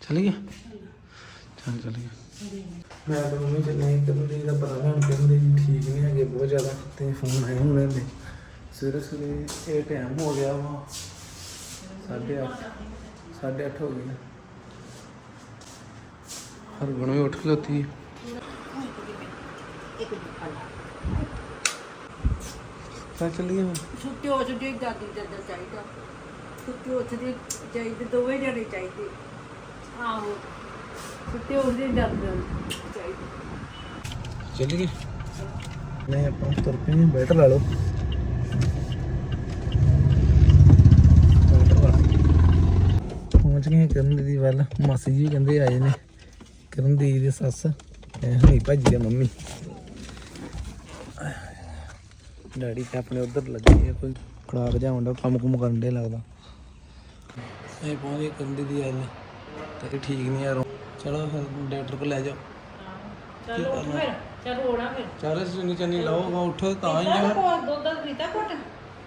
ਚਲੀਏ ਚੱਲ ਚਲੀਏ ਮੈਂ ਤਾਂ ਮੰਮੀ ਤੇ ਨਹੀਂ ਕਰਨ ਦੀ ਦਾ ਪਤਾ ਲੈਣ ਕਹਿੰਦੇ ਠੀਕ ਨਹੀਂ ਹੈਗੇ ਬਹੁਤ ਜ਼ਿਆਦਾ, ਤੇ ਫੋਨ ਆਇਆ ਹੁਣ ਇਹਦੇ। ਸਵੇਰੇ ਸਵੇਰੇ ਇਹ ਟਾਈਮ ਹੋ ਗਿਆ ਵਾ 8:30 8:30 ਹੋ ਗਏ ਹਰ ਗੁਣ ਵੀ ਉੱਠ ਖਲੋਤੀ ਚੱਲ ਚਲੀਏ ਹੁਣ ਸੁੱਤੇ ਉੱਠ ਦੀ ਦਾਦੀ ਦਾਦਾ ਚਾਹੀਦਾ। ਸੁੱਤੇ ਉੱਠ ਦੀ ਚਾਹੀਦੇ, ਦੋਵੇਂ ਜਣੇ ਚਾਹੀਦੇ। ਆਹੋ। ਸੁੱਤੇ ਉੱਠ ਦੀ ਦਾਦਾ ਚਾਹੀਦੇ ਚਲੀਏ। ਨਹੀਂ ਆਪਾਂ ਤੁਰ ਪਏ ਹਾਂ, ਬੈਠ ਲਾ ਲਓ। ਬੈਠ ਲਾ ਪਹੁੰਚ ਗਏ ਹਾਂ ਕਰਨ ਦੀਦੀ ਵੱਲ। ਮਾਸੀ ਜੀ ਕਹਿੰਦੇ ਆਏ ਨੇ। ਕਰਨ ਦੀ ਸੱਸ। ਇਹ ਹੋਈ ਭਾਜੀ ਦੀ ਮੰਮੀ। ਡੈਡੀ ਤੇ ਆਪਣੇ ਉਧਰ ਲੱਗੇ ਆ ਕੋਈ ਖੜਾਕ ਜਾ ਹੁੰਦਾ ਕੰਮ ਕੁਮ ਕਰਨ ਦੇ ਲੱਗਦਾ। ਇਹ ਪਹੁੰਚ ਗਏ ਕਰਨ ਦੀਦੀ ਆਏ ਨੇ। ਤੇ ਠੀਕ ਨਹੀਂ ਯਾਰ। ਚਲੋ ਫਿਰ ਡਾਕਟਰ ਕੋਲ ਲੈ ਜਾਓ। ਚਲੋ ਉੱਠ ਫਿਰ। ਚਲੋ ਹੋਣਾ ਫਿਰ। ਚਾਰੇ ਚੁੰਨੀ ਚੰਨੀ ਲਾਓ ਉੱਠੋ ਤਾਂ ਹੀ ਆ ਕੋਲ ਦੁੱਧ ਦਾ ਪੀਤਾ ਘੁੱਟ।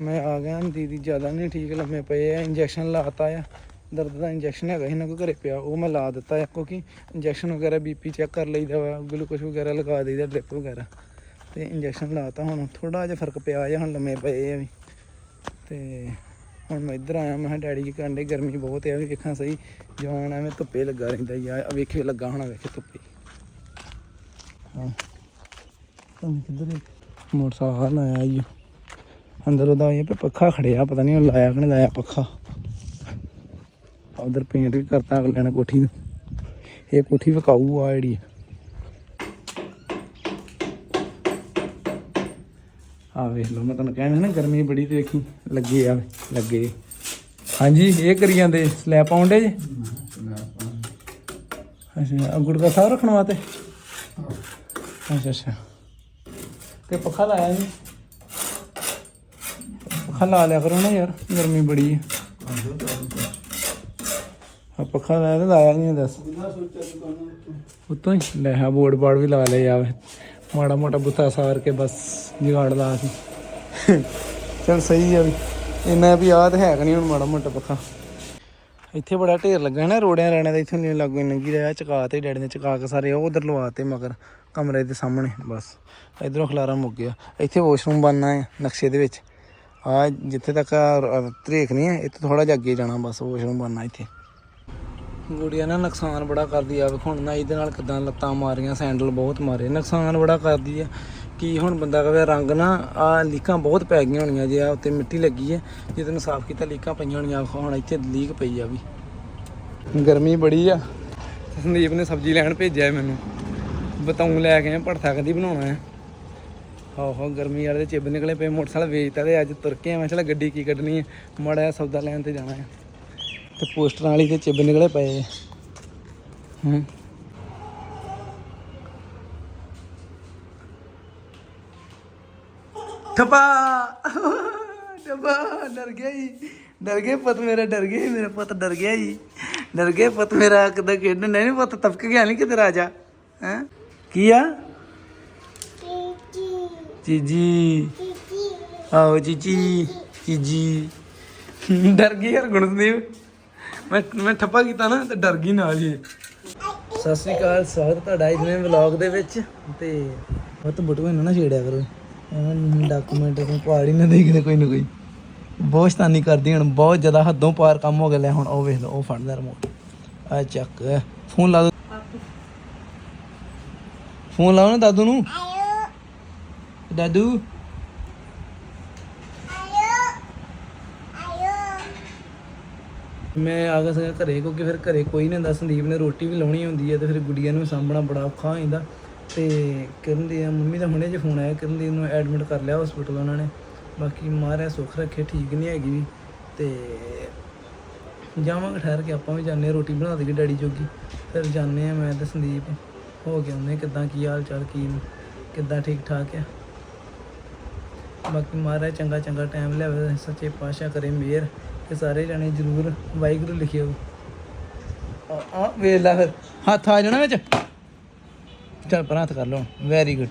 ਮੈਂ ਆ ਗਿਆ ਦੀਦੀ ਜ਼ਿਆਦਾ ਨਹੀਂ ਠੀਕ ਲੰਮੇ ਪਏ ਆ ਇੰਜੈਕਸ਼ਨ ਲਾਤਾ ਆ। ਦਰਦ ਦਾ ਇੰਜੈਕਸ਼ਨ ਹੈਗਾ ਸੀ ਨਾ ਕੋਈ ਘਰੇ ਪਿਆ। ਉਹ ਮੈਂ ਲਾ ਦਿੱਤਾ ਆ ਕਿਉਂਕਿ ਇੰਜੈਕਸ਼ਨ ਵਗੈਰਾ ਬੀਪੀ ਚੈੱਕ ਕਰ ਲਈਦਾ ਵਾ ਗਲੂਕੋਸ਼ ਵਗੈਰਾ ਲਗਾ ਦਈਦਾ ਡ੍ਰਿਪ ਵਗੈਰਾ। ਤੇ ਇੰਜੈਕਸ਼ਨ ਲਾਤਾ ਹੁਣ ਥੋੜਾ ਜਿਹਾ ਫ਼ਰਕ ਪਿਆ ਆ ਹੁਣ ਲੰਮੇ ਪਏ ਆ ਵੀ। ਤੇ ਹੁਣ ਮੈਂ ਇੱਧਰ ਆਇਆ, ਮੈਂ ਕਿਹਾ ਡੈਡੀ ਜੀ ਕਹਿੰਦੇ ਗਰਮੀ ਬਹੁਤ ਆ ਵੀ ਵੇਖਾਂ ਸਹੀ। ਜਵਾਨ ਐਵੇਂ ਧੁੱਪੇ ਲੱਗਾ ਰਹਿੰਦਾ ਯਾ ਵੇਖੇ, ਲੱਗਾ ਹੋਣਾ ਵੇਖੇ ਧੁੱਪੇ। ਹਾਂ। ਤਾਂ ਕਿੱਧਰ ਮੋਟਰਸਾਈਕਲ ਆਇਆ ਜੀ ਅੰਦਰ ਉਹਦਾ ਇਹ ਪੱਖਾ ਖੜਿਆ, ਪਤਾ ਨਹੀਂ ਉਹ ਲਾਇਆ ਕਿ ਨਹੀਂ ਲਾਇਆ ਪੱਖਾ। ਉਧਰ ਪੇਂਟ ਵੀ ਕਰਤਾ ਅਗਲੇ ਨੇ ਕੋਠੀ ਨੂੰ। ਇਹ ਕੋਠੀ ਵਿਕਾਊ ਆ ਜਿਹੜੀ। ਆ ਵੇਖ ਲਓ, ਮੈਂ ਤੁਹਾਨੂੰ ਕਹਿੰਦਾ ਨਾ, ਗਰਮੀ ਬੜੀ ਤੇ ਵੇਖੀ, ਲੱਗੇ ਆ, ਲੱਗੇ। ਹਾਂਜੀ, ਇਹ ਕਰੀ ਜਾਂਦੇ ਸਲੈਬ ਪਾਉਂਦੇ ਜੇ? ਅੱਛਾ ਗੁੜਕਾ ਸਾਹਿਬ ਰੱਖਣ ਵਾਸਤੇ? ਅੱਛਾ ਅੱਛਾ। ਤੇ ਪੱਖਾ ਲਾਇਆ ਨਹੀਂ ਪੱਖਾ ਲਾ ਲਿਆ ਕਰੋ ਨਾ ਯਾਰ, ਗਰਮੀ ਬੜੀ ਹੈ ਆ ਪੱਖਾ ਲਾਇਆ ਤੇ ਲਾਇਆ ਨਹੀਂ ਦੱਸ। ਉਤੋਂ ਹੀ ਲੈ ਬੋਰਡ ਬਾੜ ਵੀ ਲਾ ਲਿਆ ਜਾਵੇ ਮਾੜਾ ਮੋਟਾ ਬੁੱਤਾ ਸਾਰ ਕੇ ਬਸ। ਜੁਗਾੜ ਲਾ ਸੀ। ਚਲ ਸਹੀ ਆ ਵੀ। ਇੰਨਾ ਵੀ ਯਾਦ ਹੈ ਕਿ ਨਹੀਂ ਹੁਣ ਮਾੜਾ ਮੋਟਾ ਪੱਖਾ। ਇੱਥੇ ਬੜਾ ਢੇਰ ਲੱਗਾ ਨਾ ਰੋੜਿਆਂ ਰਹਿਣਾ ਦਾ ਇੱਥੋਂ ਨਹੀਂ ਲੱਗੂ ਨੰਗੀ ਰਿਹਾ। ਚਕਾ ਤੇ ਡੈਡੀ ਨੇ ਚਕਾ ਕੇ ਸਾਰੇ ਉਹ ਉਧਰ ਲਵਾਤੇ ਮਗਰ ਕਮਰੇ ਦੇ ਸਾਹਮਣੇ ਬਸ। ਇਧਰੋਂ ਖਲਾਰਾ ਮੁੱਕ ਗਿਆ। ਇੱਥੇ ਵਾਸ਼ਰੂਮ ਬਣਨਾ ਹੈ ਨਕਸ਼ੇ ਦੇ ਵਿੱਚ। ਆ ਜਿੱਥੇ ਤੱਕ ਤਰੇਖ ਨਹੀਂ ਹੈ ਇੱਥੇ ਥੋੜਾ ਜਿਹਾ ਅੱਗੇ ਜਾਣਾ ਬਸ ਵਾਸ਼ਰੂਮ ਬਣਨਾ ਇੱਥੇ। ਗੁੜੀਆ ਨਾ ਨੁਕਸਾਨ ਬੜਾ ਕਰਦੀ ਆ। ਵੇਖ ਹੁਣ ਨਾ ਇਹਦੇ ਨਾਲ ਕਿਦਾਂ ਲੱਤਾਂ ਮਾਰੀਆਂ ਸੈਂਡਲ ਬਹੁਤ ਮਾਰੇ। ਨੁਕਸਾਨ ਬੜਾ ਕਰਦੀ ਆ। ਕੀ ਹੁਣ ਬੰਦਾ ਕਹੇ ਰੰਗ ਨਾ, ਆ ਲੀਕਾਂ ਬਹੁਤ ਪੈ ਗਈਆਂ ਹੋਣੀਆਂ ਜੇ ਆ ਉੱਤੇ ਮਿੱਟੀ ਲੱਗੀ ਹੈ, ਜੇ ਤੈਨੂੰ ਸਾਫ਼ ਕੀਤਾ ਲੀਕਾਂ ਪਈਆਂ ਹੋਣੀਆਂ ਹੁਣ ਇੱਥੇ ਲੀਕ ਪਈ ਆ ਵੀ। ਗਰਮੀ ਬੜੀ ਆ। ਸੰਦੀਪ ਨੇ ਸਬਜ਼ੀ ਲੈਣ ਭੇਜਿਆ ਮੈਨੂੰ। ਬਤਾਉਂ ਲੈ ਕੇ ਆ ਭੜਥਾ ਕਦੀ ਬਣਾਉਣਾ ਹੈ। ਹੋ ਹੋ ਗਰਮੀ ਵਾਲੇ ਦੇ ਚਿੱਬ ਨਿਕਲੇ ਪਏ, ਮੋਟਰਸਾਈਕਲ ਵੇਚਤਾ ਤੇ ਅੱਜ ਤੁਰ ਕੇ ਆ ਆਵਾਂ, ਚਲ ਗੱਡੀ ਕੀ ਕੱਢਣੀ ਹੈ। ਮਾੜਾ ਜਿਹਾ ਸੌਦਾ ਲੈਣ ਤੇ ਜਾਣਾ ਹੈ। ਤੇ ਪੋਸਟਰਾਂ ਵਾਲੀ ਤੇ ਚਿੱਬ ਨਿਕਲੇ ਪਏ। ਹੂੰ। ਠਪਾ। ਠਪਾ ਡਰ ਗਿਆ ਜੀ। ਡਰ ਗਏ ਪੁੱਤ ਮੇਰਾ ਡਰ ਗਿਆ ਜੀ, ਮੇਰਾ ਪੁੱਤ ਡਰ ਗਿਆ ਡਰ ਗਏ ਪੁੱਤ ਮੇਰਾ ਕਿਦਾਂ ਖੇਡਣ ਨਹੀਂ ਪੁੱਤ ਤਪਕ ਗਿਆ ਨਹੀਂ ਕਿਤੇ ਰਾਜਾ। ਹੈ? ਕੀ ਆ? ਚੀਜੀ ਆਓ ਚੀਚੀ ਚੀਜੀ ਡਰ ਗਈ ਯਾਰ ਗੁਣਦੀਪ ਮੈਂ ਮੈਂ ਠੱਪਾ ਕੀਤਾ ਨਾ ਤੇ ਡਰ ਗਈ ਨਾਲ ਹੀ। ਸਤਿ ਸ੍ਰੀ ਅਕਾਲ ਸਵਾਗਤ ਤੁਹਾਡਾ ਇਸ ਨਵੇਂ ਵਲੌਗ ਦੇ ਵਿੱਚ। ਤੇ ਬਹੁਤ ਤਾਂ ਬਟੂਏ ਨਾ ਛੇੜਿਆ ਕਰੋ। ਡਾਕੂਮੈਂਟ ਨੂੰ ਪਾੜ ਨਾ ਦੇ ਕੋਈ ਨਾ ਕੋਈ। ਬਹੁਤ ਸ਼ਤਾਨੀ ਕਰਦੀ ਹੁਣ, ਬਹੁਤ ਜ਼ਿਆਦਾ ਹੱਦੋਂ ਪਾਰ ਕੰਮ ਹੋ ਗਿਆ। ਲੈ ਹੁਣ ਉਹ ਵੇਖ ਲਓ, ਉਹ ਫੜਦਾ ਰਿਮੋਟ ਆ ਚੱਕ ਫੋਨ ਲਾ ਦੋ। ਫੋਨ ਲਾਓ ਨਾ ਦਾਦੂ ਨੂੰ। ਦਾਦੂ। ਮੈਂ ਆ ਗਿਆ ਸੀਗਾ ਘਰੇ, ਕਿਉਂਕਿ ਫਿਰ ਘਰੇ ਕੋਈ ਨਹੀਂ ਹੁੰਦਾ। ਸੰਦੀਪ ਨੇ ਰੋਟੀ ਵੀ ਲਾਉਣੀ ਹੁੰਦੀ ਹੈ ਤੇ ਫਿਰ ਗੁੱਡੀਆਂ ਨੂੰ ਸਾਂਭਣਾ ਬੜਾ ਔਖਾ ਹੋ ਜਾਂਦਾ। ਤੇ ਕਿਰਨ ਦੀ ਮੰਮੀ ਦਾ ਹੁਣੇ ਜੇ ਫੋਨ ਆਇਆ, ਕਿਰਨ ਦੀ ਨੂੰ ਐਡਮਿਟ ਕਰ ਲਿਆ ਹਸਪੀਟਲ ਉਹਨਾਂ ਨੇ। ਬਾਕੀ ਮਹਾਰਾਜ ਸੁੱਖ ਰੱਖੇ, ਠੀਕ ਨਹੀਂ ਹੈਗੀ ਵੀ। ਤੇ ਜਾਵਾਂਗੇ ਠਹਿਰ ਕੇ, ਆਪਾਂ ਵੀ ਜਾਂਦੇ ਹਾਂ, ਰੋਟੀ ਬਣਾ ਦੇਗੀ ਡੈਡੀ ਜੋਗੀ। ਫਿਰ ਜਾਂਦੇ ਆ ਮੈਂ ਤੇ ਸੰਦੀਪ। ਹੋ ਕੇ ਆਉਂਦੇ ਹਾਂ ਕਿੱਦਾਂ, ਕੀ ਹਾਲ ਚਾਲ, ਕੀ ਕਿੱਦਾਂ ਠੀਕ ਠਾਕ ਆ। ਬਾਕੀ ਮਹਾਰਾਜ ਚੰਗਾ ਚੰਗਾ ਟਾਈਮ ਲਿਆਵੇ, ਸੱਚੇ ਪਾਤਸ਼ਾਹ ਕਰੇ ਮੇਰ ਤੇ ਸਾਰੇ ਜਾਣੇ ਜ਼ਰੂਰ ਵਾਹਿਗੁਰੂ ਲਿਖਿਓ। ਆ ਆ, ਵੇਖ ਲੈ ਫਿਰ, ਹੱਥ ਆ ਜਾਣਾ ਵਿੱਚ। ਚੱਲ ਪਰ ਹੱਥ ਕਰ ਲਓ ਵੈਰੀ ਗੁੱਡ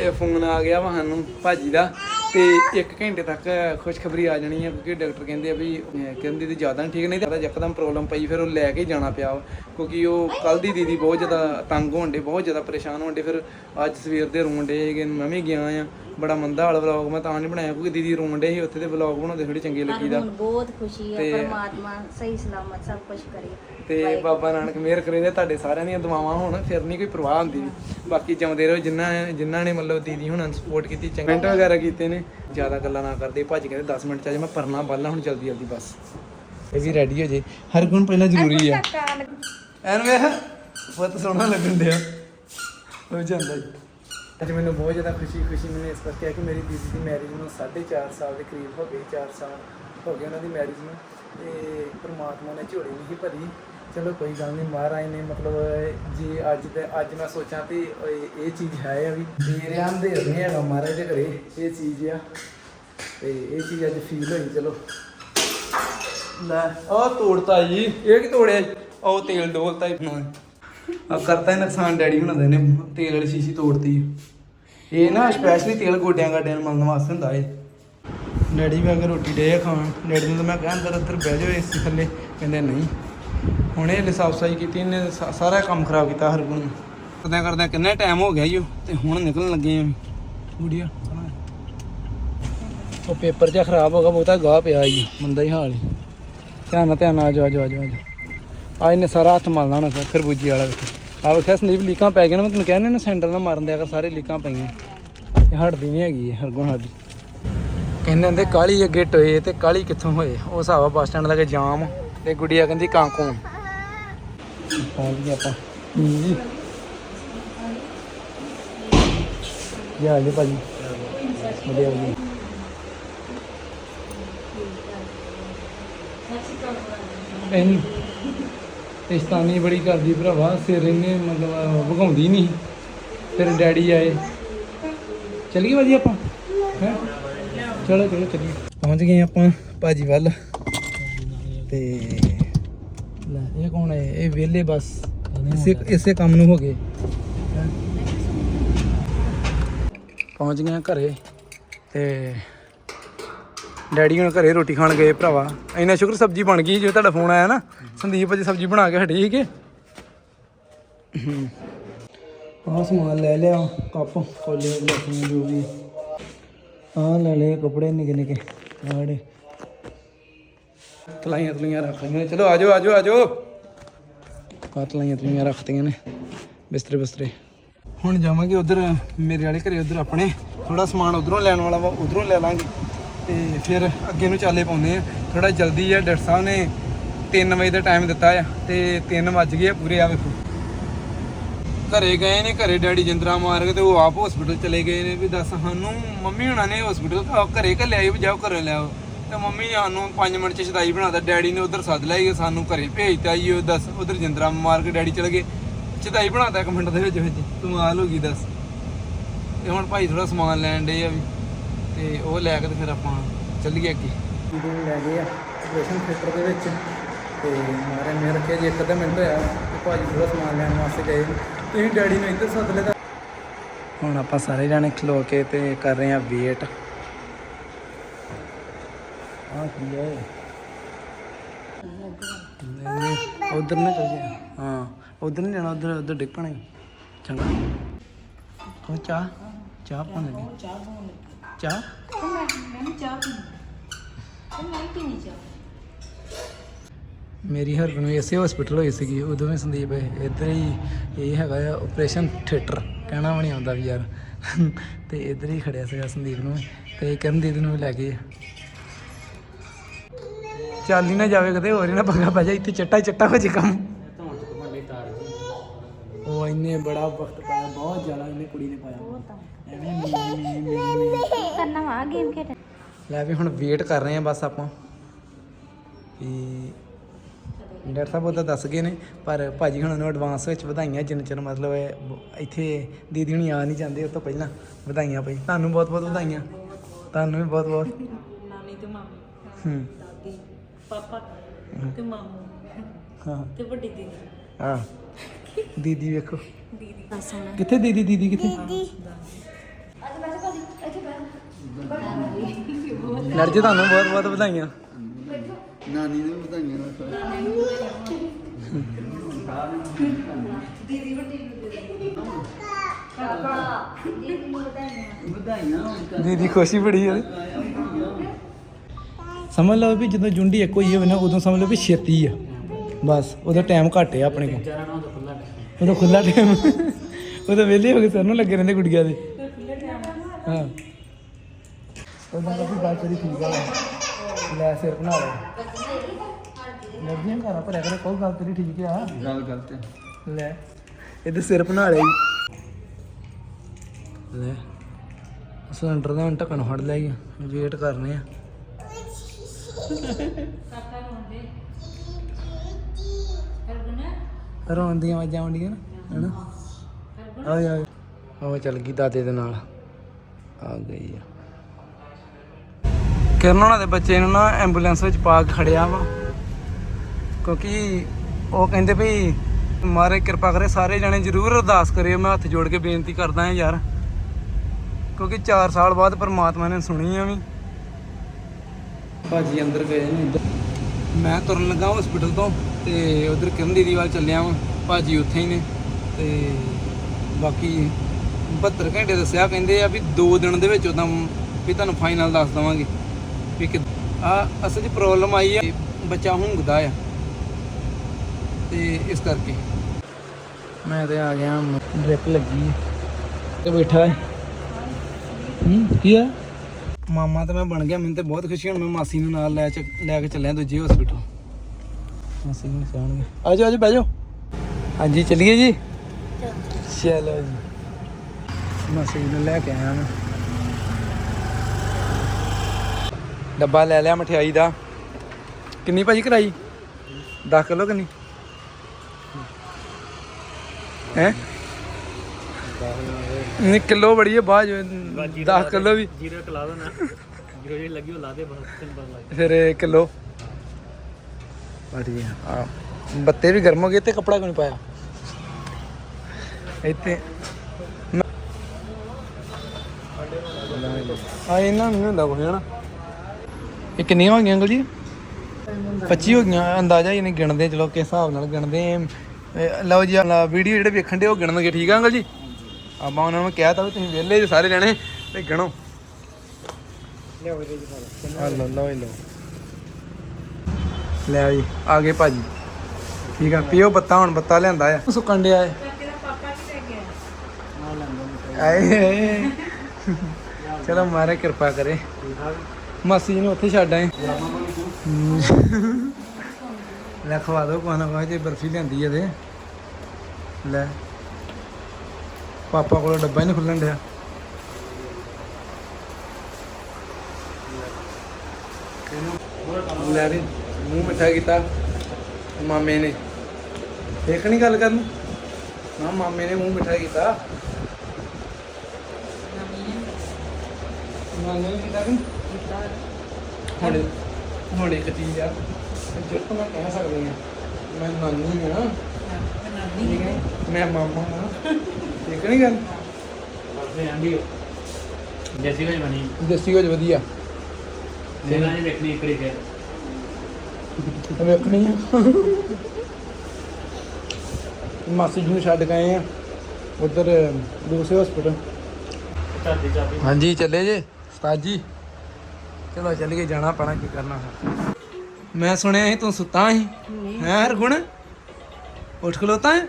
ਇਹ ਫੋਨ ਆ ਗਿਆ ਵਾ ਸਾਨੂੰ ਭਾਜੀ ਦਾ। ਤੇ 1 ਘੰਟੇ ਤੱਕ ਖੁਸ਼ਖਬਰੀ ਆ ਜਾਣੀ ਹੈ ਕਿਉਂਕਿ ਡਾਕਟਰ ਕਹਿੰਦੇ ਆ ਵੀ ਅਹ ਕਹਿੰਦੇ ਦੀ ਜ਼ਿਆਦਾ ਨਹੀਂ ਠੀਕ ਨਹੀਂ ਤਾਂ ਯਕਦਮ ਪ੍ਰੋਬਲਮ ਪਈ ਫਿਰ ਉਹ ਲੈ ਕੇ ਜਾਣਾ ਪਿਆ ਵਾ। ਕਿਉਂਕਿ ਉਹ ਕੱਲ ਦੀ ਦੀਦੀ ਬਹੁਤ ਜ਼ਿਆਦਾ ਤੰਗ ਹੋਣ ਡੇ ਬਹੁਤ ਜ਼ਿਆਦਾ ਪਰੇਸ਼ਾਨ ਹੋਣ ਡੇ ਫਿਰ ਅੱਜ ਸਵੇਰ ਦੇ ਰੋਣ ਡੇ ਸੀਗੇ ਮੈਂ ਵੀ ਗਿਆ ਆ। ਬੜਾ ਮੰਦਾ ਵਾਲਾ ਵਲੌਗ ਮੈਂ ਤਾਂ ਨਹੀਂ ਬਣਾਇਆ ਕਿਉਂਕਿ ਦੀਦੀ ਰੋਣ ਡੇ ਸੀ ਉੱਥੇ ਦੇ ਵਲੌਗ ਬਣਾਉਂਦੇ ਥੋੜੀ ਚੰਗੇ ਲੱਗੀਦਾ। ਹੁਣ ਬਹੁਤ ਖੁਸ਼ੀ ਹੈ ਤੇ- ਪਰਮਾਤਮਾ ਸਹੀ ਸਲਾਮਤ ਸਭ ਕੁਝ ਕਰੇ। ਤੇ ਬਾਬਾ ਨਾਨਕ ਮਿਹਰ ਕਰੇ ਤੇ ਤੁਹਾਡੇ ਸਾਰਿਆਂ ਦੀਆਂ ਦੁਆਵਾਂ ਹੋਣ ਫਿਰ ਨਹੀਂ ਕੋਈ ਪਰਵਾਹ ਹੁੰਦੀ ਬਾਕੀ ਚਾਹੁੰਦੇ ਰਹੋ ਜਿਨ੍ਹਾਂ ਜਿਨ੍ਹਾਂ ਨੇ ਮਤਲਬ ਦੀਦੀ ਹੁਣਾਂ ਨੂੰ ਸਪੋਰਟ ਕੀਤੀ ਕਮੈਂਟ ਵਗੈਰਾ ਕੀਤੇ ਨੇ ਜ਼ਿਆਦਾ ਗੱਲਾਂ ਨਾ ਕਰਦੇ ਭਾਜੀ ਕਹਿੰਦੇ 10 ਮਿੰਟ ਚ ਆ ਜਾ ਮੈਂ ਪਰਨਾ ਬੰਨ੍ਹਣਾ ਹੁਣ ਜਲਦੀ ਜਲਦੀ ਬਸ। ਇਹ ਵੀ ਰੈਡੀ ਹੋ ਜੇ। ਹਰ ਗੁਣ ਪਹਿਲਾਂ ਜ਼ਰੂਰੀ ਆ। ਐਨ ਵੇਖ ਬਹੁਤ ਸੋਹਣਾ ਲੱਗਣ ਡਿਆ। ਹੋ ਜਾਂਦਾ ਜੀ। ਅੱਜ ਮੈਨੂੰ ਬਹੁਤ ਜ਼ਿਆਦਾ ਖੁਸ਼ੀ ਖੁਸ਼ੀ ਮੈਨੂੰ ਇਸ ਕਰਕੇ ਹੈ ਕਿ ਮੇਰੀ ਦੀਦੀ ਦੀ ਮੈਰਿਜ ਨੂੰ 4.5 ਸਾਲ ਦੇ ਕਰੀਬ ਹੋ ਗਏ 4 ਸਾਲ ਹੋ ਗਏ ਉਹਨਾਂ ਦੀ ਮੈਰਿਜ ਨੂੰ। ਤੇ ਪ੍ਰਮਾਤਮਾ ਨੇ ਝੋਲੀ ਨਹੀਂ ਭਰੀ। ਚਲੋ ਕੋਈ ਗੱਲ ਨਹੀਂ ਮਹਾਰਾਜ ਨੇ ਮਤਲਬ ਜੀ ਅੱਜ ਤੇ ਅੱਜ ਮੈਂ ਸੋਚਾਂ ਤੇ ਇਹ ਇਹ ਚੀਜ਼ ਹੈ ਆ ਵੀ ਤੇਰੇ ਦੇ ਨਹੀਂ ਹੈਗਾ ਮਹਾਰਾਜ ਦੇ ਘਰੇ ਇਹ ਚੀਜ਼ ਆ। ਤੇ ਇਹ ਚੀਜ਼ ਅੱਜ ਫੀਲ ਹੋਈ ਚਲੋ। ਲੈ ਉਹ ਤੋੜਤਾ ਜੀ। ਇਹ ਕੀ ਤੋੜਿਆ? ਉਹ ਤੇਲ ਡੋਲਤਾ ਹੀ। ਆ ਕਰਤਾ ਹੀ ਨੁਕਸਾਨ ਡੈਡੀ ਹੁਣਾਂ ਦੇ ਨੇ ਤੇਲ ਵਾਲੀ ਸ਼ੀਸ਼ੀ ਤੋੜਤੀ। ਇਹ ਨਾ ਸਪੈਸ਼ਲੀ ਤੇਲ ਗੋਡਿਆਂ ਗਾਡਿਆਂ ਨੂੰ ਮਲਣ ਵਾਸਤੇ ਹੁੰਦਾ ਏ ਡੈਡੀ ਵੀ ਅਗਰ ਰੋਟੀ ਡੇ ਖਾਣ ਡੈਡੀ ਨੂੰ ਤਾਂ ਮੈਂ ਕਿਹਾ ਅੰਦਰ ਅੰਦਰ ਬਹਿ ਜਾਓ ਏਸੀ ਥੱਲੇ ਕਹਿੰਦੇ ਨਹੀਂ। ਹੁਣ ਇਹ ਸਾਫ਼ ਸਫ਼ਾਈ ਕੀਤੀ, ਇਹਨੇ ਸਾ- ਸਾਰਾ ਕੰਮ ਖਰਾਬ ਕੀਤਾ ਹਰ ਗੁਣ ਕਰਦਿਆਂ ਕਰਦਿਆਂ ਕਿੰਨਾ ਟਾਈਮ ਹੋ ਗਿਆ ਈਓ ਤੇ ਹੁਣ ਨਿਕਲਣ ਲੱਗੇ ਆ ਗੁੜੀਆ ਉਹ ਪੇਪਰ ਜਿਹਾ ਖਰਾਬ ਹੋ ਗਿਆ, ਬਹੁਤਾ ਗਾਹ ਪਿਆ ਈ ਮੰਦਾ ਹੀ ਹਾਲ ਈ। ਧਿਆਨ ਨਾਲ ਧਿਆਨ ਨਾਲ, ਆ ਜਾ ਆ ਜਾ ਆ ਜਾ ਆ ਇਹਨੇ ਸਾਰਾ ਹੱਥ ਮਲਣਾ ਨਾ ਫਿਰ ਖਰਬੂਜੀ ਵਾਲਾ ਵਿੱਚ ਆ ਵੇਖਿਆ ਸੰਦੀਪ, ਲੀਕਾਂ ਪੈ ਗਈਆਂ ਨੇ, ਮੈਂ ਤੈਨੂੰ ਕਹਿੰਦਾ ਨਾ ਸੈਂਡਲ ਨਾਲ ਮਾਰਨ ਦਿਆ ਕਰ, ਸਾਰੇ ਲੀਕਾਂ ਪਈਆਂ। ਇਹ ਹਟਦੀ ਨਹੀਂ ਹੈਗੀ, ਇਹ ਹਰਗੁਣ ਸਾਡੀ ਕਹਿੰਦੇ ਹੁੰਦੇ ਕਾਲੀ ਅੱਗੇ ਟੋਏ ਤੇ ਕਾਲੀ ਕਿੱਥੋਂ ਹੋਏ? ਉਹ ਹਿਸਾਬ ਆ, ਬੱਸ ਸਟੈਂਡ ਲੱਗੇ ਜਾਮ। ਤੇ ਗੁੜੀਆ ਕਹਿੰਦੀ ਕਾਂਕੂ। ਪਹੁੰਚ ਗਏ ਆਪਾਂ। ਜੀ ਯਾ ਜੀ ਭਾਜੀ। ਵਧੀਆ ਵਧੀਆ। ਐਨ ਇਸਤਾਨੀ ਬੜੀ ਕਰਦੀ ਭਰਾਵਾ, ਸਿਰ ਇਹਨੇ ਮਤਲਬ ਭਗਾਉਂਦੀ ਨਹੀਂ ਫਿਰ ਡੈਡੀ ਆਏ। ਚੱਲੀਏ ਭਾਜੀ ਆਪਾਂ? ਹੈ? ਚਲੋ ਚਲੋ, ਚੱਲੀਏ। ਪਹੁੰਚ ਗਏ ਆਪਾਂ ਭਾਜੀ ਵੱਲ। ਤੇ ਲੈ ਇਹ ਕੌਣ ਹੈ? ਇਹ ਵਿਹਲੇ ਬਸ। ਇਸੇ ਇਸੇ ਕੰਮ ਨੂੰ ਹੋ ਗਏ। ਪਹੁੰਚ ਗਏ ਘਰੇ ਤੇ ਡੈਡੀ ਹੁਣ ਘਰੇ ਰੋਟੀ ਖਾਣ ਗਏ ਭਰਾਵਾ। ਇੰਨਾ ਸ਼ੁਕਰ ਸਬਜ਼ੀ ਬਣ ਗਈ ਜੇ ਤੁਹਾਡਾ ਫੋਨ ਆਇਆ ਨਾ ਸੰਦੀਪ ਅੱਜ ਸਬਜ਼ੀ ਬਣਾ ਕੇ ਹਟੀ ਸੀਗੇ। ਆਹ ਸਮਾਨ ਲੈ ਲਿਆ ਕੱਪ ਕੋਲੇ ਗਲਾਸੀਆਂ ਜੋ ਵੀ। ਆਹ ਲੈ ਲਏ ਕੱਪੜੇ ਨਿੱਕੇ ਨਿੱਕੇ ਆੜੇ ਤਲਾਈਆਂ ਤਲਾਈਆਂ ਰੱਖ ਲਈਆਂ। ਨੇ। ਚਲੋ ਆਜੋ ਆਜੋ ਆਜੋ ਆਹ ਤਲਾਈਆਂ ਤਲਾਈਆਂ ਰੱਖਤੀਆਂ ਨੇ, ਬਿਸਤਰੇ ਬਿਸਤਰੇ। ਹੁਣ ਜਾਵਾਂਗੇ ਉਧਰ, ਮੇਰੇ ਵਾਲੇ ਘਰੇ ਉਧਰ ਆਪਣੇ। ਥੋੜਾ ਸਮਾਨ ਉਧਰੋਂ ਲੈਣ ਵਾਲਾ ਵਾ, ਉਧਰੋਂ ਲੈ ਲਾਂਗੇ। ਤੇ ਫਿਰ ਅੱਗੇ ਨੂੰ ਚਾਲੇ ਪਾਉਂਦੇ ਆ। ਥੋੜਾ ਜਲਦੀ ਆ, ਡਾਕਟਰ ਸਾਹਿਬ ਨੇ 3 ਵਜੇ ਦਾ ਟਾਈਮ ਦਿੱਤਾ ਆ, ਤੇ 3 ਵੱਜ ਗਏ ਆ ਪੂਰੇ ਆ ਵੇਖੋ। ਘਰੇ ਗਏ ਨੇ, ਘਰੇ ਡੈਡੀ ਜਿੰਦਰਾ ਮਾਰ ਕੇ ਤੇ ਉਹ ਆਪ ਹਸਪੀਟਲ ਚਲੇ ਗਏ ਨੇ। ਵੀ ਦੱਸ ਸਾਨੂੰ, ਮੰਮੀ ਹੁਣਾਂ ਨੇ ਹਸਪੀਟਲ ਘਰੇ ਘੱਲਿਆ ਆਈ ਵੀ ਜਾਓ, ਘਰੇ ਲੈ ਆਓ। ਤੇ ਮੰਮੀ ਨੇ ਸਾਨੂੰ 5 ਮਿੰਟ ਚ ਛਦਾਈ ਬਣਾਤਾ। ਡੈਡੀ ਨੇ ਉਧਰ ਸੱਦ ਲਿਆ ਸਾਨੂੰ ਘਰੇ ਭੇਜਤਾ ਜੀ ਉਹ ਦੱਸ ਉਧਰ ਜਿੰਦਰਾ ਮਾਰ ਕੇ ਡੈਡੀ ਚਲੇ ਗਏ। ਛਦਾਈ ਬਣਾਤਾ ਇੱਕ ਮਿੰਟ ਦੇ ਵਿੱਚ ਵਿੱਚ। ਕਮਾਲ ਹੋ ਗਈ ਦੱਸ। ਤੇ ਹੁਣ ਭਾਈ ਥੋੜਾ ਸਮਾਨ ਲੈਣ ਡੇ ਆ ਵੀ। ਤੇ ਉਹ ਲੈ ਕੇ ਤੇ ਫਿਰ ਆਪਾਂ ਚੱਲੀਏ ਅੱਗੇ। ਲੈ ਗਏ ਆ ਆਪਰੇਸ਼ਨ ਥੀਏਟਰ ਦੇ ਵਿੱਚ। ਤੇ ਮਾਰੇ ਮੇਰੇ ਰੱਖਿਆ ਜੀ ਇੱਕ ਅੱਧਾ ਮਿੰਟ ਹੋਇਆ। ਤੇ ਭਾਜੀ ਥੋੜਾ ਸਮਾਨ ਲੈਣ ਵਾਸਤੇ ਗਏ। ਤੁਸੀਂ ਡੈਡੀ ਨੂੰ ਇੱਧਰ ਸੱਦ ਲਿਆ ਹੁਣ ਆਪਾਂ ਸਾਰੇ ਜਾਣੇ ਖਲੋ ਕੇ ਤੇ ਕਰ ਰਹੇ ਆ ਵੇਟ। ਆ ਕੀ ਹੈ? ਉਧਰ ਨਾ ਚੱਲ ਜਾ ਹਾਂ, ਉਧਰ ਨਹੀਂ ਜਾਣਾ, ਉਧਰ ਉਧਰ ਡਿੱਗ ਪੈਣਾ ਚੰਗਾ। ਉਹ ਚਾਹ ਚਾਹ ਪਾਣ ਲੱਗੇ। ਚਾਹ? ਪਾਣ ਲੱਗੇ ਚਾਹ ਮੈਂ ਚਾਹ ਪੀਣੀ ਮੈਂ ਪੀਣੀ ਚਾਹ ਮੇਰੀ ਹਰਗੁਣ ਨੂੰ ਇਸੇ ਹਸਪੀਟਲ ਹੋਈ ਸੀਗੀ। ਉਦੋਂ ਵੀ ਸੰਦੀਪ ਇੱਧਰ ਹੀ, ਇਹ ਹੈਗਾ ਆ ਆਪਰੇਸ਼ਨ ਥੀਏਟਰ ਕਹਿਣਾ ਵੀ ਨਹੀਂ ਆਉਂਦਾ ਵੀ ਯਾਰ। ਤੇ ਇੱਧਰ ਹੀ ਖੜਿਆ ਸੀਗਾ ਸੰਦੀਪ ਨੂੰ। ਤੇ ਕਰਨ ਦੀਦੀ ਨੂੰ ਵੀ ਲੈ ਕੇ। ਚੱਲ ਹੀ ਨਾ ਜਾਵੇ ਕਦੇ ਹੋਰ ਹੀ ਨਾ ਪੰਗਾ ਪੈ ਜਾ ਇੱਥੇ ਚੱਟਾ ਹੀ ਚੱਟਾ ਹੋ ਜੇ ਕੰਮ। ਉਹ ਇੰਨੇ ਬੜਾ ਵਕਤ ਪਾਇਆ ਬਹੁਤ ਜ਼ਿਆਦਾ ਇਹਨੇ ਕੁੜੀ ਨੇ ਪਾਇਆ। ਐਵੇਂ ਮੀ ਮੀ ਮੀ ਮੀ ਕਰਨਾ ਵਾ ਗੇਮ ਖੇਡ ਲੈ ਵੀ ਹੁਣ ਵੇਟ ਕਰ ਰਹੇ ਆ ਬਸ ਆਪਾਂ। ਵੀ ਡਾਕਟਰ ਸਾਹਿਬ ਉਹ ਤਾਂ ਦੱਸ ਗਏ ਨੇ ਪਰ ਭਾਜੀ ਹੁਣਾਂ ਨੂੰ ਐਡਵਾਂਸ ਵਿੱਚ ਵਧਾਈਆਂ ਜਿੰਨ ਚਿਰ ਮਤਲਬ ਇਹ ਬ- ਇੱਥੇ ਦੀਦੀ ਹੁਣੀ ਆ ਨਹੀਂ ਜਾਂਦੇ ਉਹ ਤੋਂ ਪਹਿਲਾਂ ਵਧਾਈਆਂ ਭਾਈ। ਤੁਹਾਨੂੰ ਬਹੁਤ ਬਹੁਤ ਵਧਾਈਆਂ। ਤੁਹਾਨੂੰ ਵੀ ਬਹੁਤ ਬਹੁਤ ਨਾਨੀ ਤੇ ਮਾਮੀ। ਹੂੰ। ਪਾਪਾ ਤੇ ਮਾਮੂ ਹਾਂ। ਤੇ ਵੱਡੀ ਦੀਦੀ। ਹਾਂ। ਦੀਦੀ ਵੇਖੋ। ਦੀਦੀ। ਕਿੱਥੇ ਦੀਦੀ? ਦੀਦੀ ਕਿੱਥੇ? ਲੜ ਜੀ ਤੁਹਾਨੂੰ ਬਹੁਤ ਬਹੁਤ ਵਧਾਈਆਂ। ਨਾਨੀ ਨੇ ਵਧਾਈਆਂ ਨਾ ਵਧਾਈਆਂ। ਦੀਦੀ ਖੁਸ਼ੀ ਬੜੀ ਹੈ ਸਮਝ ਲਓ ਵੀ ਜਦੋਂ ਜੁੰਡੀ ਇੱਕ ਹੋਈ ਹੋਵੇ ਨਾ ਉਦੋਂ ਸਮਝ ਲਓ ਵੀ ਛੇਤੀ ਆ। ਬਸ ਉਦੋਂ ਟਾਈਮ ਘੱਟ ਆ ਆਪਣੇ ਕੋਲ। ਉਦੋਂ ਖੁੱਲਾ ਟਾਈਮ ਉਦੋਂ ਵਿਹਲੇ ਹੋ ਕੇ ਸਾਨੂੰ ਲੱਗੇ ਰਹਿੰਦੇ ਗੁੜੀਆਂ ਦੇ। ਹਾਂ। ਤਾਂ ਵੀ ਗੱਲ ਤੇਰੀ ਠੀਕ ਆ। ਲੈ ਸਿਰ ਬਣਾ ਲੈ। ਲੱਗੀਆਂ ਘਰਾਂ ਪਰ ਅਗਰ ਕੋਈ ਗੱਲ ਤੇਰੀ ਠੀਕ ਆ। ਗੱਲ ਗਲਤ ਹੈ ਲੈ ਇਹਦੇ ਸਿਰ ਬਣਾ ਜੀ। ਲੈ ਸਿਲੰਡਰ ਦਾ ਹੁਣ ਢੱਕਣ ਫੜ ਲਿਆ ਵੇਟ ਕਰਨੇ ਆ। ਰੋਣ ਦੀਆਂ ਆਵਾਜ਼ਾਂ ਆਉਂਦੀਆਂ ਨਾ ਹਨਾ? ਆਏ ਆਏ। ਉਹ ਚੱਲ ਗਈ ਦਾਦੇ ਦੇ ਨਾਲ। ਆ ਗਈ ਆ। ਕਿਰਨ ਉਹਨਾਂ ਦੇ ਬੱਚੇ ਨੂੰ ਨਾ ਐਂਬੂਲੈਂਸ ਵਿੱਚ ਪਾ ਕੇ ਖੜਿਆ ਵਾ। ਕਿਉਂਕਿ ਉਹ ਕਹਿੰਦੇ ਵੀ ਮਾਰੇ ਕਿਰਪਾ ਕਰੇ ਸਾਰੇ ਜਣੇ ਜ਼ਰੂਰ ਅਰਦਾਸ ਕਰਿਓ ਮੈਂ ਹੱਥ ਜੋੜ ਕੇ ਬੇਨਤੀ ਕਰਦਾ ਹਾਂ ਯਾਰ। ਕਿਉਂਕਿ 4 ਸਾਲ ਬਾਅਦ ਪਰਮਾਤਮਾ ਨੇ ਸੁਣੀ ਆ ਵੀ। ਭਾਜੀ ਅੰਦਰ ਗਏ ਨੇ ਇੱਧਰ। ਮੈਂ ਤੁਰਨ ਲੱਗਾ ਹਸਪੀਟਲ ਤੋਂ ਤੇ ਉਧਰ ਕਿਰਨ ਦੀਦੀ ਵੱਲ ਚੱਲਿਆ ਵਾਂ। ਭਾਜੀ ਉੱਥੇ ਹੀ ਨੇ ਤੇ ਬਾਕੀ 72 ਘੰਟੇ ਦੱਸਿਆ ਕਹਿੰਦੇ ਆ ਵੀ 2 ਦਿਨ ਦੇ ਵਿੱਚ ਉਦਾਂ ਵੀ ਤੁਹਾਨੂੰ ਫਾਈਨਲ ਦੱਸ ਦਵਾਂਗੇ ਵੀ ਕਿ ਆ ਅਸਲ 'ਚ ਪ੍ਰੋਬਲਮ ਆਈ ਆ ਬੱਚਾ ਹੁੰਗਦਾ ਆ ਤੇ ਇਸ ਕਰਕੇ। ਮੈਂ ਤੇ ਆ ਗਿਆ ਡ੍ਰਿਪ ਲੱਗੀ ਤੇ ਬੈਠਾ ਹੈ। ਹੂੰ, ਕੀ ਆ ਮਾਮਾ ਤਾਂ ਮੈਂ ਬਣ ਗਿਆ, ਮੈਨੂੰ ਤੇ ਬਹੁਤ ਖੁਸ਼ੀ ਹੁਣ ਮੈਂ ਮਾਸੀ ਨੂੰ ਨਾਲ ਲੈ ਚ ਲੈ ਕੇ ਚੱਲਿਆ ਦੂਜੇ ਹਸਪੀਟਲ ਮਾਸੀ ਨੂੰ ਸਿਆਣਗੇ ਆ ਜਾਓ ਆ ਜਾਓ ਬਹਿ ਜਾਓ। ਹਾਂਜੀ, ਚੱਲੀਏ ਜੀ? ਚਲੋ ਜੀ। ਮਾਸੀ ਨੂੰ ਲੈ ਕੇ ਆਇਆ ਮੈਂ। ਡੱਬਾ ਲੈ ਲਿਆ ਮਠਿਆਈ ਦਾ। ਕਿੰਨੀ ਭਾਜੀ ਕਰਾਈ? 10 ਕਿਲੋ ਕਿੰਨੀ? ਹੈ? ਨਹੀਂ ਕਿਲੋ ਬੜੀ ਹੈ ਬਾਅਦ 10 ਕਿਲੋ ਵੀ। ਜੀਰੋ ਕਲਾ ਦੋ ਨਾ ਜੀਰੋ ਜਿਹੜੀ ਲੱਗੀ ਉਹ ਲਾ ਦੇ ਬਹੁਤ ਸਿੰਪਲ ਲੱਗ ਫਿਰ ਇਹ ਕਿਲੋ। ਬੜੀ ਆ ਬੱਤੇ ਵੀ ਗਰਮ ਹੋ ਗਏ ਤੇ ਕਪੜਾ ਕਿਉਂ ਨਹੀਂ ਪਾਇਆ? ਇੱਥੇ। ਆ ਇਹਨਾਂ ਨੂੰ ਨਹੀਂ ਹੁੰਦਾ ਕੋਈ ਹਨਾ? ਇਹ ਕਿੰਨੀਆਂ ਹੋ ਗਈਆਂ ਅੰਕਲ ਜੀ? 25 ਹੋ ਗਈਆਂ ਅੰਦਾਜ਼ਾ ਇਹਨੇ ਗਿਣਦੇ ਚਲੋ ਕਿਸ ਹਿਸਾਬ ਨਾਲ ਗਿਣਦੇ ਲਓ ਜੀ ਵੀਡੀਓ ਜਿਹੜੇ ਵੇਖਣ ਦੇ ਉਹ ਗਿਣਨਗੇ ਠੀਕ ਆ ਅੰਕਲ ਜੀ? ਆਪਾਂ ਉਹਨਾਂ ਨੂੰ ਕਿਹਾ ਤਾਂ ਵੀ ਤੁਸੀਂ ਵਿਹਲੇ ਜੇ ਸਾਰੇ ਜਣੇ ਤੇ ਗਿਣੋ। ਆ ਲਓ ਲਓ ਇਹ ਲਓ। ਲੈ ਜੀ ਆ ਗਏ ਭਾਜੀ। ਠੀਕ ਆ ਪੀਓ ਬੱਤਾ ਹੁਣ ਬੱਤਾ ਲਿਆਂਦਾ ਆ। ਸੁੱਕਣ ਡਿਆ ਆਏ। ਚਲੋ ਮਾਰੇ ਕਿਰਪਾ ਕਰੇ। ਮਾਸੀ ਜੀ ਨੂੰ ਉੱਥੇ ਛੱਡ ਆਏ। ਲੈ ਖਵਾ ਦੋ ਕੋਈ ਨਾ ਕੋਈ ਜੇ ਬਰਫੀ ਲਿਆਂਦੀ ਇਹਦੇ ਲੈ। ਪਾਪਾ ਕੋਲ ਡੱਬਾ ਹੀ ਨਹੀਂ ਖੁੱਲਣ ਡਿਆ। ਲੈ ਵੀ ਮੂੰਹ ਮਿੱਠਾ ਕੀਤਾ ਮਾਮੇ ਨੇ। ਦੇਖ ਨਹੀਂ ਗੱਲ ਕਰਨ? ਨਾ ਮਾਮੇ ਨੇ ਮੂੰਹ ਮਿੱਠਾ ਕੀਤਾ। ਮਾਮੇ ਨੇ ਕੀਤਾ ਕਿ ਹੁਣ ਹੁਣ ਇੱਕ ਚੀਜ਼ ਆ ਮੈਂ ਕਹਿ ਸਕਦੀ ਹਾਂ। ਮੈਂ ਨਾਨੀ ਹੈ? ਮੈਂ ਮਾਮਾ ਹਾਂ ਠੀਕ ਨਹੀਂ ਗੱਲ? ਬਸ ਆਂਦੀ ਜੈਸੀ ਕੋਈ ਬਣੀ। ਦੇਸੀ ਕੁਝ ਵਧੀਆ। ਇਹਨਾਂ ਨੇ ਦੇਖਣੀ ਇੱਕ ਰੀ ਹੈ ਤਾਂ ਵੇਖਣੀ ਆ। ਮਾਸੀ ਜੀ ਨੂੰ ਛੱਡ ਗਏ ਆ। ਉਧਰ ਦੂਸਰੇ ਹਸਪੀਟਲ ਚਾਬੀ। ਹਾਂਜੀ ਚੱਲੇ ਜੇ। ਉਸਤਾਦ ਜੀ। ਚਲੋ ਚੱਲ ਕੇ ਜਾਣਾ ਪੈਣਾ ਕੀ ਕਰਨਾ ਫਿਰ ਮੈਂ ਸੁਣਿਆ ਸੀ ਤੂੰ ਸੁੱਤਾ ਸੀ। ਹੈ ਹਰਗੁਣ? ਉੱਠ ਖਲੋਤਾ ਹੈ?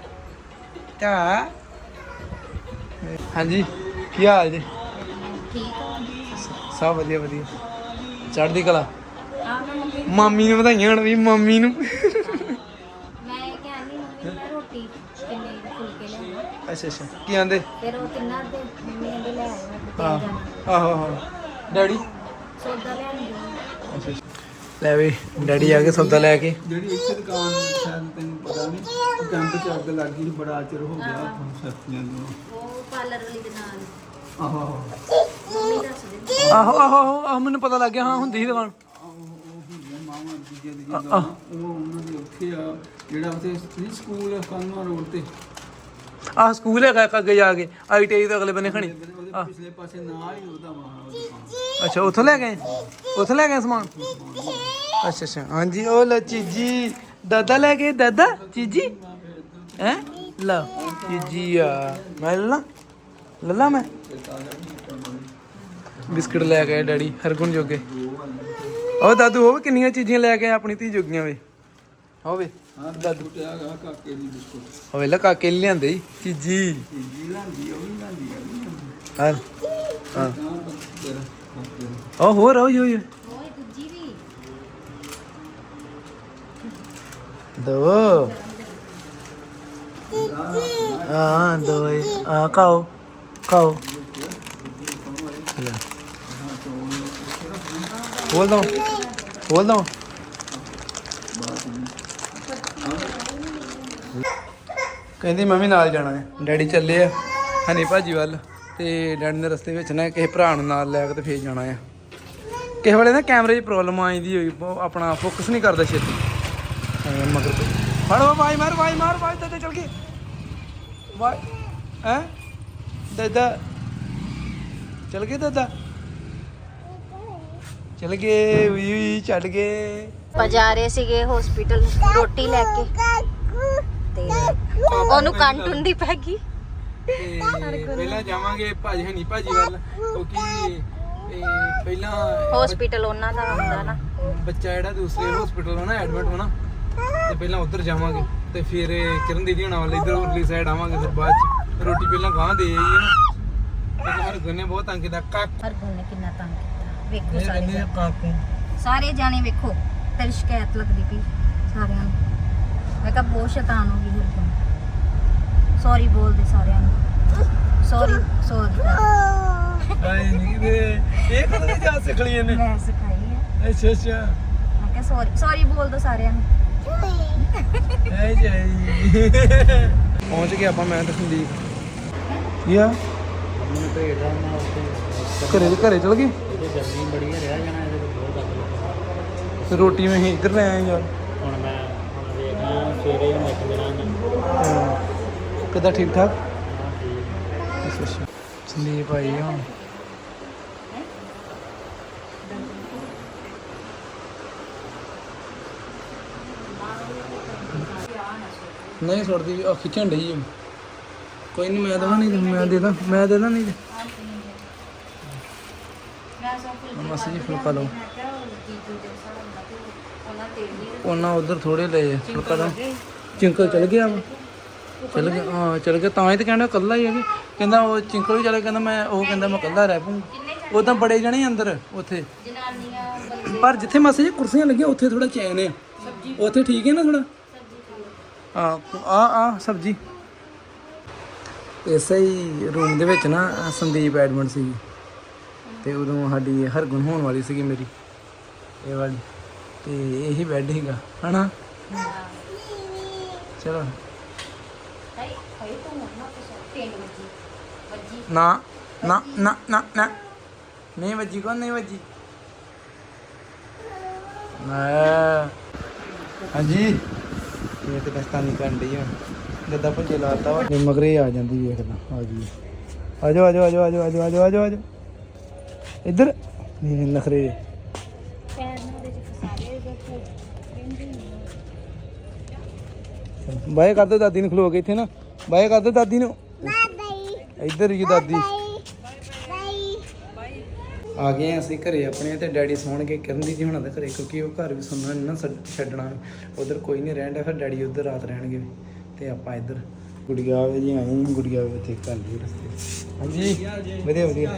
ਕਾ ਹਾਂਜੀ ਕੀ ਹਾਲ ਜੀ? ਠੀਕ ਆ। ਸਭ ਵਧੀਆ ਵਧੀਆ। ਚੜ੍ਹਦੀ ਕਲਾ? ਆ ਮੈਂ ਮੰਮੀ ਮਾਮੀ ਨੂੰ ਵਧਾਈਆਂ ਹੁਣ ਵੀ ਮਾਮੀ ਨੂੰ। ਮੈਂ ਕਹਿੰਦੀ ਮੰਮੀ ਮੈਂ ਰੋਟੀ ਕਿੰਨੇ ਫੁਲਕੇ ਲਿਆਵਾਂ ਅੱਛਾ ਅੱਛਾ। ਕੀ ਆਂਦੇ? ਫਿਰ ਉਹ ਤਿੰਨਾਂ ਦੇ ਮੰਮੀ ਕਹਿੰਦੇ ਲੈ ਆਇਆ ਹਾਂ। ਆਹੋ ਆਹੋ। ਡੈਡੀ? ਸੌਦਾ ਲੈਣ ਗਈ ਅੱਛਾ ਅੱਛਾ। ਲੈ ਵੀ ਡੈਡੀ ਆ ਕੇ ਸੌਦਾ ਲੈ ਕੇ। ਜਿਹੜੀ ਇੱਥੇ ਦੁਕਾਨ ਸ਼ਾਇਦ ਤੈਨੂੰ ਪਤਾ ਨਹੀਂ ਕੈਂਪ ਚ ਅੱਗ ਲੱਗ ਗਈ ਬੜਾ ਚਿਰ ਹੋ ਗਿਆ ਆਪਾਂ ਸਰਦੀਆਂ ਨੂੰ। ਉਹ ਪਾਰਲਰ ਵਾਲੀ ਦੇ ਨਾਲ। ਆਹੋ ਆਹੋ। ਮੰਮੀ ਦੱਸ ਦਿੰਦੀ। ਆਹੋ ਆਹੋ ਆਹੋ ਆਹੋ ਮੈਨੂੰ ਪਤਾ ਲੱਗ ਗਿਆ ਹਾਂ ਹੁੰਦੀ ਸੀ ਦੁਕਾਨ। ਮਾਮਾ ਦੀ ਜਿਹੜੀ ਉਹ ਉਹਨਾਂ ਦੇ ਉੱਥੇ ਆ ਜਿਹੜਾ ਉੱਥੇ ਨਹੀਂ ਸਕੂਲ ਕਾਨੂੰਨ ਰੋਡ ਤੇ। ਆਹ ਸਕੂਲ ਹੈਗਾ ਇੱਕ ਅੱਗੇ ਜਾ ਕੇ ਆਈਟੀਆਈ ਤੋਂ ਅਗਲੇ ਬੰਨੇ ਖਣੀ ਉਹਦੇ ਪਿਛਲੇ ਪਾਸੇ ਨਾਲ ਹੀ ਉਹਦਾ ਮਾਂ ਦੁਕਾਨ। ਅੱਛਾ ਉੱਥੋਂ ਲੈ ਗਏ? ਉੱਥੋਂ ਲੈ ਗਏ ਸਮਾਨ? ਅੱਛਾ ਅੱਛਾ। ਹਾਂਜੀ ਉਹ ਲੈ ਚੀਜੀ। ਦਾਦਾ ਲੈ ਗਏ ਦਾਦਾ? ਚੀਜੀ? ਹੈ? ਲਾ ਚੀਜੀ ਆ। ਮੈਂ ਲੱਲਾ ਲੱਲਾ ਮੈਂ? ਬਿਸਕਟ ਲੈ ਕੇ ਆਏ ਡੈਡੀ, ਹਰਗੁਣ ਜੋਗੇ। ਉਹ ਦਾਦੂ, ਉਹ ਵੀ ਕਿੰਨੀਆਂ ਚੀਜ਼ਾਂ ਲੈ ਕੇ ਆਏ ਆਪਣੀ ਧੀ ਜੋਗੀਆਂ ਵੇ? ਹੋਵੇ ਹਾਂ ਦਾਦੂ ਤੇ ਆ ਗਾ ਕਾਕੇ ਦੀ ਬਿਸਕੁਟ ਹੋਵੇ ਲਾ, ਕਾਕੇ ਲਈ ਲਿਆਂਦੇ ਈ ਚੀਜੀ। ਜੀ ਲਾਂਦੀ ਉਹ ਵੀ ਲਾਂਦੀ ਆ ਹਾਂ ਹਾਂ। ਉਹ ਹੋਰ ਹੋਈ ਹੋਈ ਦੋ। ਹਾਂ, ਦੋ ਆ ਖਾਓ। ਖਾਓ ਲੈ ਬੋਲ ਦੋ ਬੋਲ ਦੋ। ਕਹਿੰਦੀ ਮੰਮੀ ਨਾਲ ਜਾਣਾ ਹੈ। ਡੈਡੀ ਚੱਲੇ ਆ, ਹਨੀ ਭਾਜੀ ਵੱਲ। ਤੇ ਡੈਡੀ ਨੇ ਰਸਤੇ ਵਿੱਚ ਨਾ ਕਿਸੇ ਭਰਾ ਨੂੰ ਨਾਲ ਲੈ ਕੇ ਤੇ ਫੇਰ ਜਾਣਾ ਆ ਕਿਸੇ ਵੇਲੇ ਨਾ ਕੈਮਰੇ 'ਚ ਪ੍ਰੋਬਲਮ ਆਈਦੀ ਹੋਈ ਆਪਣਾ ਫੋਕਸ ਨਹੀਂ ਕਰਦਾ ਛੇਤੀ। ਮਗਰ ਫੜੋ, ਵਾਈ ਮਾਰ ਵਾਈ ਮਾਰ, ਵਾਈ ਤੇ ਚਲ ਗਏ ਵਾਈ, ਹੈ? ਦਾਦਾ। ਚਲ ਗਏ ਦਾਦਾ। ਚਲ ਗਏ ਵੀ ਵੀ ਗਏ। ਆਪਾਂ ਜਾ ਰਹੇ ਸੀਗੇ ਹਸਪੀਟਲ ਰੋਟੀ ਲੈ ਕੇ। ਤੇ ਉਹਨੂੰ ਕੰਟੁੰਡੀ ਪੈ ਗਈ। ਤੇ ਪਹਿਲਾਂ ਜਾਵਾਂਗੇ ਭਾਜੀ ਹਨੀ ਭਾਜੀ ਵੱਲ ਕਿਉਂਕਿ ਇਹ ਪਹਿਲਾਂ ਹਸਪੀਟਲ ਉਹਨਾਂ ਦਾ ਹੁੰਦਾ ਨਾ। ਬੱਚਾ ਜਿਹੜਾ ਦੂਸਰੇ ਹਸਪੀਟਲ ਹੋਣਾ ਐਡਮਿਟ ਹੋਣਾ ਤੇ ਪਹਿਲਾਂ ਉੱਧਰ ਜਾਵਾਂਗੇ। ਤੇ ਫਿਰ ਕਿਰਨ ਦੀਦੀ ਹੋਣਾ ਵਾਲੇ ਇੱਧਰ ਉਰਲੀ ਸਾਈਡ ਆਵਾਂਗੇ ਫਿਰ ਬਾਅਦ ਚ। ਰੋਟੀ ਪਹਿਲਾਂ ਗਾਂ ਦੇ ਆਈਏ ਨਾ। ਤੇ ਹਰ ਗੁੰਨੇ ਬਹੁਤ ਤੰਗ ਕੀਤਾ। ਕਾਕੂ ਹਰ ਗੁਣ ਨੇ ਕਿੰਨਾ ਤੰਗ ਕੀਤਾ। ਵੇਖੋ ਸਾਰੇ ਕਾਕੂ। ਸਾਰੇ ਜਾਣੇ ਵੇਖੋ ਤੇਰੀ ਸ਼ਿਕਾਇਤ ਲੱਗਦੀ ਪਈ ਸਾਰਿਆਂ ਨੂੰ। ਮੈਂ ਕਿਹਾ ਬਹੁਤ ਸ਼ੈਤਾਨ ਹੋ ਗਈ ਹਰਗੁਣ ਸੌਰੀ ਬੋਲਦੇ ਸਾਰਿਆਂ ਨੂੰ। ਸੌਰੀ ਸੌਰੀ ਆਏ ਨਹੀਂ ਦੇ ਇਹ ਕਦੋਂ ਦੀ ਜਾ ਸਿੱਖ ਲਈ ਇਹਨੇ? ਮੈਂ ਸਿਖਾਈ ਹੈ। ਅੱਛਾ ਅੱਛਾ। ਮੈਂ ਕਿਹਾ ਸੌਰੀ ਸੌਰੀ ਬੋਲ ਦੋ ਸਾਰਿਆਂ ਨੂੰ। ਐ ਜਾਈ ਪਹੁੰਚ ਗਏ ਆਪਾਂ ਮੈਂ ਤੇ ਸੰਦੀਪ। ਯਾ ਮੈਨੂੰ ਭੇਜਦਾ ਮੈਂ ਉੱਥੇ ਘਰੇ ਘਰੇ ਚਲ ਗਏ ਤੇ ਗਰਮੀ ਬੜੀ ਹੈ ਰਿਹਾ ਜਾਣਾ ਇਹਦੇ ਕੋਲ ਬਹੁਤ ਅੱਗ ਲੱਗਾ। ਤੇ ਰੋਟੀ ਮੈਂ ਇੱਧਰ ਲੈ ਆਇਆ ਯਾਰ। ਹੁਣ ਮੈਂ ਹੁਣ ਵੇਖਣਾ ਸਵੇਰੇ ਹੁਣ ਇੱਕ ਦਿਨਾਂ ਕਿੱਦਾਂ ਠੀਕ ਠਾਕ? ਅੱਛਾ ਅੱਛਾ। ਸੰਦੀਪ ਆਈ ਆ ਹੁਣ। ਨਹੀਂ ਛੋੜਦੀ ਉਹ ਖਿੱਚਣ ਡਈ ਆ। ਕੋਈ ਨਹੀਂ ਮੈਂ ਦੇਣਾ ਨਹੀਂ ਮੈਂ ਦੇ ਦਾਂ ਮੈਂ ਦੇ ਦਾਂ ਨਹੀਂ ਮਾਸੀ ਜੀ ਫੁਲਕਾ ਲਓ। ਉਹਨਾਂ ਉਧਰ ਥੋੜੇ ਲਏ ਫੁਲਕਾ ਦਾ ਚਿੰਕਲ ਚਲ ਗਿਆ ਵਾ। ਚਲ ਗਿਆ ਹਾਂ ਚਲ ਗਿਆ ਤਾਂ ਹੀ ਤੇ ਕਹਿੰਦਾ ਕੱਲਾ ਹੀ ਹੈ ਕਹਿੰਦਾ ਉਹ ਚਿੰਕਲ ਵੀ ਚਲੇ ਕਹਿੰਦਾ ਮੈਂ ਉਹ ਕਹਿੰਦਾ ਮੈਂ ਕੱਲਾ ਰਹਿ ਪੂੰ ਉਹ ਤਾਂ ਬੜੇ ਜਣੇ ਅੰਦਰ ਉੱਥੇ। ਪਰ ਜਿੱਥੇ ਮਾਸੀ ਜੀ ਕੁਰਸੀਆਂ ਲੱਗੀਆਂ ਉੱਥੇ ਥੋੜਾ ਚੈਨ ਆ। ਉੱਥੇ ਠੀਕ ਹੈ ਨਾ ਥੋੜਾ ਆ। ਆ ਆ ਸਬਜੀ। ਇਸੇ ਹੀ ਰੂਮ ਦੇ ਵਿੱਚ ਨਾ ਸੰਦੀਪ ਐਡਮਿਟ ਸੀ। ਤੇ ਉਦੋਂ ਸਾਡੀ ਹਰਗੁਣ ਹੋਣ ਵਾਲੀ ਸੀਗੀ ਮੇਰੀ। ਇਹ ਵਾਲੀ। ਤੇ ਇਹੀ ਬੈੱਡ ਸੀਗਾ। ਹਨਾ? ਚਲੋ। ਨਾ ਨਾ ਨਾ ਨਾ ਨਾ। ਨਹੀਂ ਵੱਜੀ ਕੌਣ? ਨਹੀਂ ਵੱਜੀ। ਨਾ। ਹਾਂਜੀ। ਇਹ ਤੇ ਦਸਤਾਨੀ ਕਰਨ ਡਈ ਹੁਣ ਜਦਾਂ ਭੁੰਜੇ ਲਾਤਾ ਵਾ। ਇਹ ਮਗਰੇ ਆ ਜਾਂਦੀ ਵੇਖਦਾ ਆ ਜੀ ਆ ਜਾਓ ਆ ਜਾਓ ਆ ਜਾਓ ਆ ਜਾਓ ਆ ਜਾਓ ਆ ਜਾਓ ਆ ਜਾਓ ਆ ਜਾਓ। ਇੱਧਰ, ਨਹੀਂ ਨਖਰੇ। ਬਾਏ ਕਰ ਦੋ ਦਾਦੀ ਨੂੰ, ਖਲੋ ਕੇ ਇੱਥੇ ਨਾ। ਬਾਏ ਕਰ ਦੋ ਦਾਦੀ ਨੂੰ। ਇੱਧਰ ਹੀ ਦਾਦੀ। ਆ ਗਏ ਅਸੀਂ ਘਰੇ ਆਪਣੇ, ਤੇ ਡੈਡੀ ਸੌਣਗੇ ਕਿਰਨ ਦੀ ਜੀ ਹੁਣਾਂ ਦੇ ਘਰੇ, ਕਿਉਂਕਿ ਉਹ ਘਰ ਵੀ ਸੁਣਨਾ ਨਹੀਂ ਨਾ ਛੱਡਣਾ ਉਧਰ ਕੋਈ ਨਹੀਂ ਰਹਿਣ ਡਿਆ, ਫਿਰ ਡੈਡੀ ਉਧਰ ਰਾਤ ਰਹਿਣਗੇ। ਤੇ ਆਪਾਂ ਇੱਧਰ ਗੁੜੀਆ ਵੇ ਜੀ ਆਏ ਗੁੜੀਆ ਵੇ ਘਰ ਦੇ ਰਸਤੇ। ਹਾਂਜੀ ਵਧੀਆ ਵਧੀਆ।